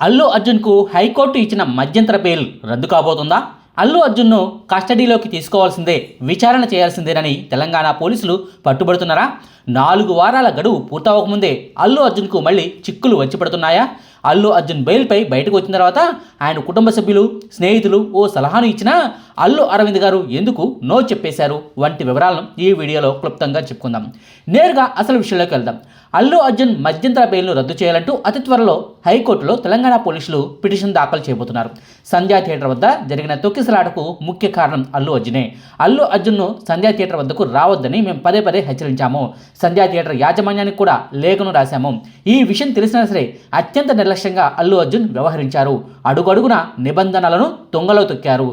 Allu అర్జున్కు high court ఇచ్చిన మధ్యంతర bail రద్దు కాబోతుందా? అల్లు అర్జున్ను కస్టడీలోకి తీసుకోవాల్సిందే విచారణ చేయాల్సిందేనని తెలంగాణ పోలీసులు పట్టుబడుతున్నారా? నాలుగు వారాల గడువు పూర్తవకముందే అల్లు అర్జున్కు మళ్ళీ చిక్కులు వచ్చి పడుతున్నాయా అల్లు అర్జున్ బెయిల్పై బయటకు వచ్చిన తర్వాత ఆయన కుటుంబ సభ్యులు స్నేహితులు ఓ సలహాను ఇచ్చినా అల్లు అరవింద్ గారు ఎందుకు నో చెప్పేశారు వంటి వివరాలను ఈ వీడియోలో క్లుప్తంగా చెప్పుకుందాం. నేరుగా అసలు విషయంలోకి వెళ్దాం. అల్లు అర్జున్ మధ్యంతర బెయిల్ను రద్దు చేయాలంటూ అతి త్వరలో హైకోర్టులో తెలంగాణ పోలీసులు పిటిషన్ దాఖలు చేయబోతున్నారు. సంధ్యా థియేటర్ వద్ద జరిగిన తొక్కిసలాటకు ముఖ్య కారణం అల్లు అర్జునే. అల్లు అర్జున్ను సంధ్యా థియేటర్ వద్దకు రావద్దని మేము పదే పదే హెచ్చరించాము. సంధ్యా థియేటర్ యాజమాన్యానికి కూడా లేఖను రాశాము. ఈ విషయం తెలిసినా సరే అత్యంత నిర్లక్ష్యంగా అల్లు అర్జున్ వ్యవహరించారు. అడుగడుగున నిబంధనలను తొంగలో తొక్కారు.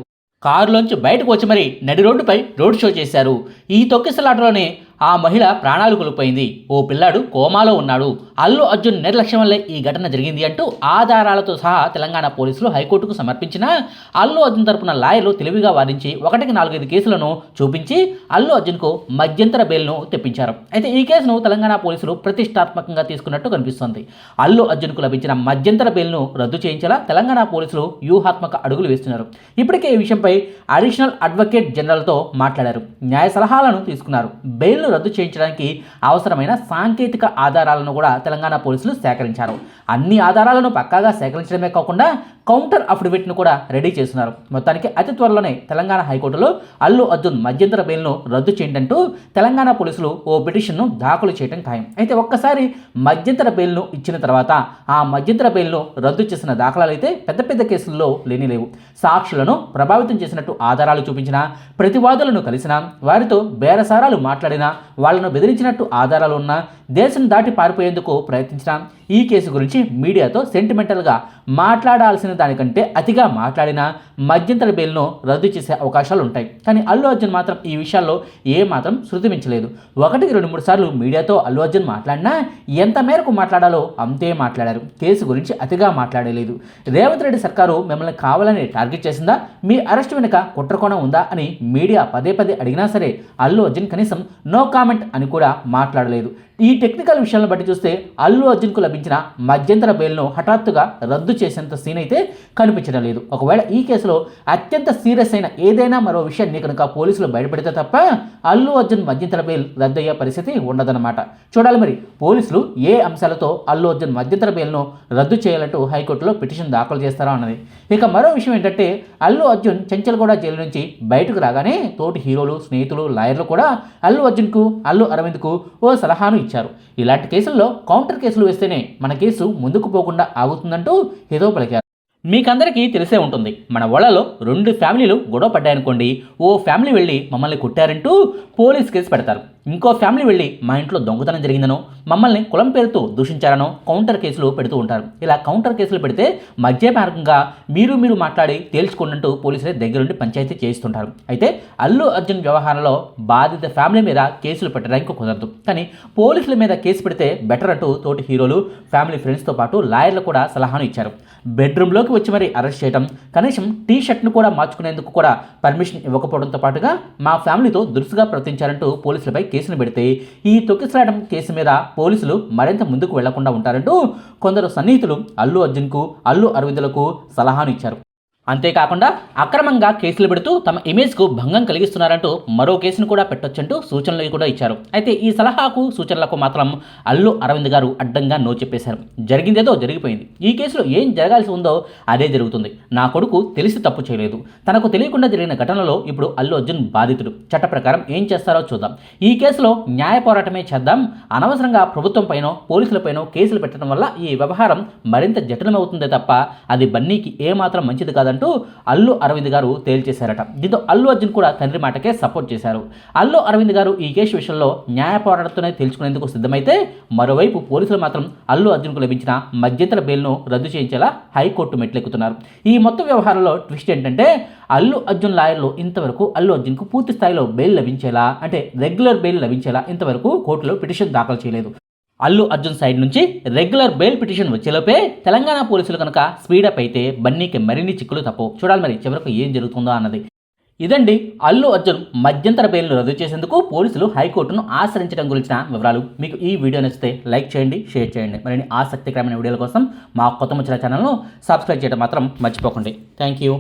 కారులోంచి బయటకు వచ్చి మరి నడి రోడ్డుపై రోడ్ షో చేశారు. ఈ తొక్కిసలాటలోనే ఆ మహిళ ప్రాణాలు కోల్పోయింది. ఓ పిల్లాడు కోమాలో ఉన్నాడు. అల్లు అర్జున్ నిర్లక్ష్యం వల్లే ఈ ఘటన జరిగింది అంటూ ఆధారాలతో సహా తెలంగాణ పోలీసులు హైకోర్టుకు సమర్పించిన అల్లు అర్జున్ తరపున లాయర్లు తెలివిగా వాదించి ఒకటికి నాలుగైదు కేసులను చూపించి అల్లు అర్జున్కు మధ్యంతర బెయిల్ను తెప్పించారు. అయితే ఈ కేసును తెలంగాణ పోలీసులు ప్రతిష్టాత్మకంగా తీసుకున్నట్టు కనిపిస్తోంది. అల్లు అర్జున్కు లభించిన మధ్యంతర బెయిల్ను రద్దు చేయించేలా తెలంగాణ పోలీసులు వ్యూహాత్మక అడుగులు వేస్తున్నారు. ఇప్పటికే ఈ విషయంపై అడిషనల్ అడ్వకేట్ జనరల్తో మాట్లాడారు. న్యాయ సలహాలను తీసుకున్నారు. బెయిల్ బెయిల్ను రద్దు చేయించడానికి అవసరమైన సాంకేతిక ఆధారాలను కూడా తెలంగాణ పోలీసులు సేకరించారు. అన్ని ఆధారాలను పక్కాగా సేకరించడమే కాకుండా కౌంటర్ అఫిడవిట్ను కూడా రెడీ చేస్తున్నారు. మొత్తానికి అతి త్వరలోనే తెలంగాణ హైకోర్టులో అల్లు అర్జున్ మధ్యంతర బెయిల్ను రద్దు చేయండి అంటూ తెలంగాణ పోలీసులు ఓ పిటిషన్ను దాఖలు చేయడం ఖాయం. అయితే ఒక్కసారి మధ్యంతర బెయిల్ను ఇచ్చిన తర్వాత ఆ మధ్యంతర బెయిల్ను రద్దు చేసిన దాఖలాలు అయితే పెద్ద పెద్ద కేసుల్లో లేని లేవు. సాక్షులను ప్రభావితం చేసినట్టు ఆధారాలు చూపించినా ప్రతివాదులను కలిసినా వారితో బేరసారాలు మాట్లాడినా వాళ్ళను బెదిరించినట్టు ఆధారాలు ఉన్నా దేశం దాటి పారిపోయేందుకు ప్రయత్నించినా ఈ కేసు గురించి మీడియాతో సెంటిమెంటల్గా మాట్లాడాల్సిన దానికంటే అతిగా మాట్లాడిన మధ్యంతర బెయిల్ను రద్దు చేసే అవకాశాలు ఉంటాయి కానీ అల్లు అర్జున్ మాత్రం ఈ విషయాల్లో ఏమాత్రం శృతిమించలేదు. శృతి మించలేదు ఒకటికి రెండు మూడు సార్లు మీడియాతో అల్లు అర్జున్ మాట్లాడినా ఎంత మేరకు మాట్లాడాలో అంతే మాట్లాడారు. కేసు గురించి అతిగా మాట్లాడలేదు. రేవంత్ రెడ్డి సర్కారు మిమ్మల్ని కావాలని టార్గెట్ చేసిందా? మీ అరెస్ట్ వెనుక కుట్రకోణం ఉందా అని మీడియా పదే పదే అడిగినా సరే అల్లు అర్జున్ కనీసం నో కామెంట్ అని కూడా మాట్లాడలేదు. ఈ టెక్నికల్ విషయాలను బట్టి చూస్తే అల్లు అర్జున్కు లభించిన మధ్యంతర బెయిల్ను హఠాత్తుగా రద్దు చేసేంత సీన్ అయితే కనిపించడం లేదు. ఒకవేళ ఈ కేసులో అత్యంత సీరియస్ అయిన ఏదైనా మరో విషయాన్ని కనుక పోలీసులు బయటపెడితే తప్ప అల్లు అర్జున్ మధ్యంతర బెయిల్ రద్దయ్యే పరిస్థితి ఉండదన్నమాట. చూడాలి మరి పోలీసులు ఏ అంశాలతో అల్లు అర్జున్ మధ్యంతర బెయిల్ను రద్దు చేయాలంటూ హైకోర్టులో పిటిషన్ దాఖలు చేస్తారా అన్నది. ఇక మరో విషయం ఏంటంటే అల్లు అర్జున్ చెంచల్గూడ జైలు నుంచి బయటకు రాగానే తోటి హీరోలు స్నేహితులు లాయర్లు కూడా అల్లు అర్జున్కు అల్లు అరవింద్కు ఓ సలహాను ఇచ్చారు. ఇలాంటి కేసుల్లో కౌంటర్ కేసులు వేస్తేనే మన కేసు ముందుకు పోకుండా ఆగుతుందంటూ హితో పలికారు. మీకందరికీ తెలిసే ఉంటుంది మన వాళ్ళలో రెండు ఫ్యామిలీలు గొడవ పడ్డాయనుకోండి ఓ ఫ్యామిలీ వెళ్ళి మమ్మల్ని కుట్టారంటూ పోలీస్ కేసు పెడతారు. ఇంకో ఫ్యామిలీ వెళ్ళి మా ఇంట్లో దొంగతనం జరిగిందనో మమ్మల్ని కులం పేరుతో దూషించారనో కౌంటర్ కేసులు పెడుతూ ఉంటారు. ఇలా కౌంటర్ కేసులు పెడితే మధ్య మార్గంగా మీరు మీరు మాట్లాడి తేల్చుకుంటూ పోలీసులే దగ్గరుండి పంచాయతీ చేయిస్తుంటారు. అయితే అల్లు అర్జున్ వ్యవహారంలో బాధిత ఫ్యామిలీ మీద కేసులు పెట్టడానికి కుదరదు. కానీ పోలీసుల మీద కేసు పెడితే బెటర్ అంటూ తోటి హీరోలు ఫ్యామిలీ ఫ్రెండ్స్తో పాటు లాయర్లు కూడా సలహాను ఇచ్చారు. బెడ్రూమ్లోకి వచ్చి మరీ అరెస్ట్ చేయడం కనీసం టీ షర్ట్ను కూడా మార్చుకునేందుకు కూడా పర్మిషన్ ఇవ్వకపోవడంతో పాటుగా మా ఫ్యామిలీతో దురుసుగా ప్రవర్తించారంటూ పోలీసులపై కేసును పెడితే ఈ తొక్కిసలాటం కేసు మీద పోలీసులు మరింత ముందుకు వెళ్ళకుండా ఉంటారంటూ కొందరు సన్నిహితులు అల్లు అర్జున్కు అల్లు అరవిందులకు సలహాను ఇచ్చారు. అంతేకాకుండా అక్రమంగా కేసులు పెడుతూ తమ ఇమేజ్కు భంగం కలిగిస్తున్నారంటూ మరో కేసును కూడా పెట్టొచ్చంటూ సూచనలు కూడా ఇచ్చారు. అయితే ఈ సలహాకు సూచనలకు మాత్రం అల్లు అరవింద్ గారు అడ్డంగా నో చెప్పేశారు. జరిగిందేదో జరిగిపోయింది. ఈ కేసులో ఏం జరగాల్సి ఉందో అదే జరుగుతుంది. నా కొడుకు తెలిసి తప్పు చేయలేదు. తనకు తెలియకుండా జరిగిన ఘటనలో ఇప్పుడు అల్లు అర్జున్ బాధితుడు. చట్ట ప్రకారం ఏం చేస్తారో చూద్దాం. ఈ కేసులో న్యాయ పోరాటమే చేద్దాం. అనవసరంగా ప్రభుత్వంపైనో పోలీసులపైనో కేసులు పెట్టడం వల్ల ఈ వ్యవహారం మరింత జటిలమవుతుందే తప్ప అది బన్నీకి ఏమాత్రం మంచిది కాదని కాదంటూ అల్లు అరవింద్ గారు తేల్చేశారట. దీంతో అల్లు అర్జున్ కూడా తండ్రి మాటకే సపోర్ట్ చేశారు. అల్లు అరవింద్ గారు ఈ కేసు విషయంలో న్యాయ పోరాటంతోనే తేల్చుకునేందుకు సిద్ధమైతే మరోవైపు పోలీసులు మాత్రం అల్లు అర్జున్కు లభించిన మధ్యంతర బెయిల్ను రద్దు చేయించేలా హైకోర్టు మెట్లెక్కుతున్నారు. ఈ మొత్తం వ్యవహారంలో ట్విస్ట్ ఏంటంటే అల్లు అర్జున్ లాయర్లు ఇంతవరకు అల్లు అర్జున్కు పూర్తి స్థాయిలో బెయిల్ లభించేలా అంటే రెగ్యులర్ బెయిల్ లభించేలా ఇంతవరకు కోర్టులో పిటిషన్ దాఖలు చేయలేదు. అల్లు అర్జున్ సైడ్ నుంచి రెగ్యులర్ బెయిల్ పిటిషన్ వచ్చేలోపే తెలంగాణ పోలీసులు కనుక స్పీడప్ అయితే బన్నీకి మరిన్ని చిక్కులు తప్పవు చూడాలి మరి చివరకు ఏం జరుగుతుందో అన్నది. ఇదండి అల్లు అర్జున్ మధ్యంతర బెయిల్ను రద్దు చేసేందుకు పోలీసులు హైకోర్టును ఆశ్రయించడం గురించిన వివరాలు. మీకు ఈ వీడియో నచ్చితే లైక్ చేయండి షేర్ చేయండి. మరిన్ని ఆసక్తికరమైన వీడియోల కోసం మా కొత్త ముచ్చిన ఛానల్ను సబ్స్క్రైబ్ చేయడం మాత్రం మర్చిపోకండి. Thank you.